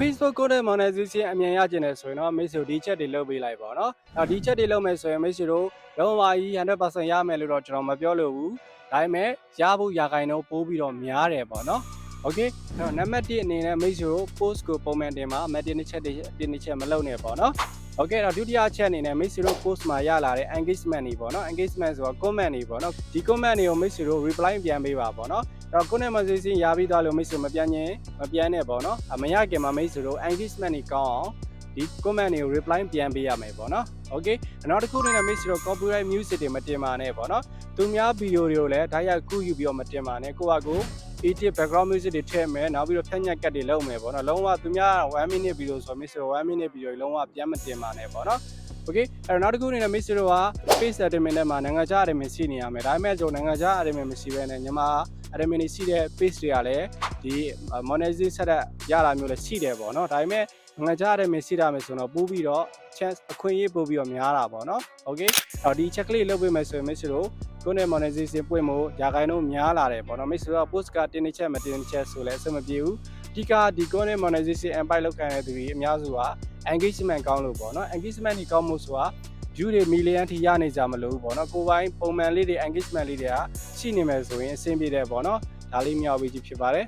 Facebook ကိုတဲ့ monetization အမြန်ရကျင်တယ်ဆိုရင်တော့မိတ်ဆွေတို့ဒီ chat တွေလုပ်ပေးလိုက်ပါတော့။အဲ့ဒီ chat တွေလုပ်မယ်ဆိုရင်မိတ်ဆွေတို့လုံးဝကြီး100%ရမယ်လို့တော့ကျွန်တော်မပြောလို့ဘူး။ဒါပေမဲ့ရဖို့ရာခိုင်နှုန်းပိုးပြီးတော့များတယ်ပေါ့နော်။ Okay အဲ့တော့နံပါတ်1အနေနဲ့မိတ်ဆွေတို့ post ကိုပုံမှန်တင်မှာအမတင်တစ်ချက်တင်တစ်ချက်မလုပ်နဲ့ပေါ့နော်။ Okay တော့ဒုတိယချက်အနေနဲ့မိတ်ဆွေတို့ post မှာရလာတဲ့ engagement တွေပေါ့နော် engagement ဆိုတော့ comment တွေပေါ့နော်ဒီ comment တွေကိုမိတ်ဆွေတို့ reply ပြန်ပေးပါပေါ့နော် အဲ့တော့ comment message ရပြီးသွားလို့မိတ်ဆွေမပြန်ရင်မပြန်နဲ့ပေါ့နော်အမရခင်မှာမိတ်ဆွေတို့ engagement တွေကောင်းအောင်ဒီ comment တွေကို reply ပြန်ပေးရမယ်ပေါ့နော် okay နောက်တစ်ခုအနေနဲ့မိတ်ဆွေတို့ copyright music တွေမတင်ပါနဲ့ပေါ့နော်သူများဗီဒီယိုတွေကိုလည်းဓာတ်ရိုက်ကူးယူပြီးတော့မတင်ပါနဲ့ကိုယ့်ဟာကိုယ် edit background music တွေထည့်မယ်နောက်ပြီးတော့ဖြတ်ညက်ကတ်တွေလုပ်မယ်ပေါ့နော်လုံးဝသူများ1 minute video ဆိုတော့ miss 1 minute video တွေလုံးဝပြန်မတင်ပါနဲ့ပေါ့နော် okay အဲ့တော့နောက်တစ်ခုအနေနဲ့ miss တို့က face admin နဲ့မှာနိုင်ငံခြား admin ရှိနေရမယ်ဒါပေမဲ့ကျွန်တော်နိုင်ငံခြား admin မရှိဘဲနဲ့ညီမ admin တွေရှိတဲ့ page တွေကလည်းဒီ monetization ဆက်တဲ့ရတာမျိုးလည်းရှိတယ်ပေါ့နော်ဒါပေမဲ့နိုင်ငံခြား admin ရှိတာမယ်ဆိုတော့ပို့ပြီးတော့ chance အခွင့်အရေးပို့ပြီးတော့များတာပေါ့နော် okay အဲ့တော့ဒီ check လေးလုပ်ပေးမယ်ဆိုရင် miss တို့ကိုယ့်နဲ့ monetization ပွင့်မှုရာခိုင်နှုန်းများလာတယ်ပေါ့နော် miss တို့က post ကတင်းတစ်ချက်မတင်းတစ်ချက်ဆိုလဲအဆင်မပြေဘူးဒီကဒီ content monetization empire လောက်ခံရတဲ့သူတွေအများစုက engagement ကောင်းလို့ပေါ့နော် engagement ကြီးကောင်းမှုဆိုတာ view တွေ million ထိရနေကြမလို့ပေါ့နော်ကိုယ်ပိုင်ပုံမှန်လေးတွေ engagement လေးတွေကရှိနေမယ်ဆိုရင်အဆင်ပြေတယ်ပေါ့နော်ဒါလေးမြောက်ပြီးဖြစ်ပါတယ်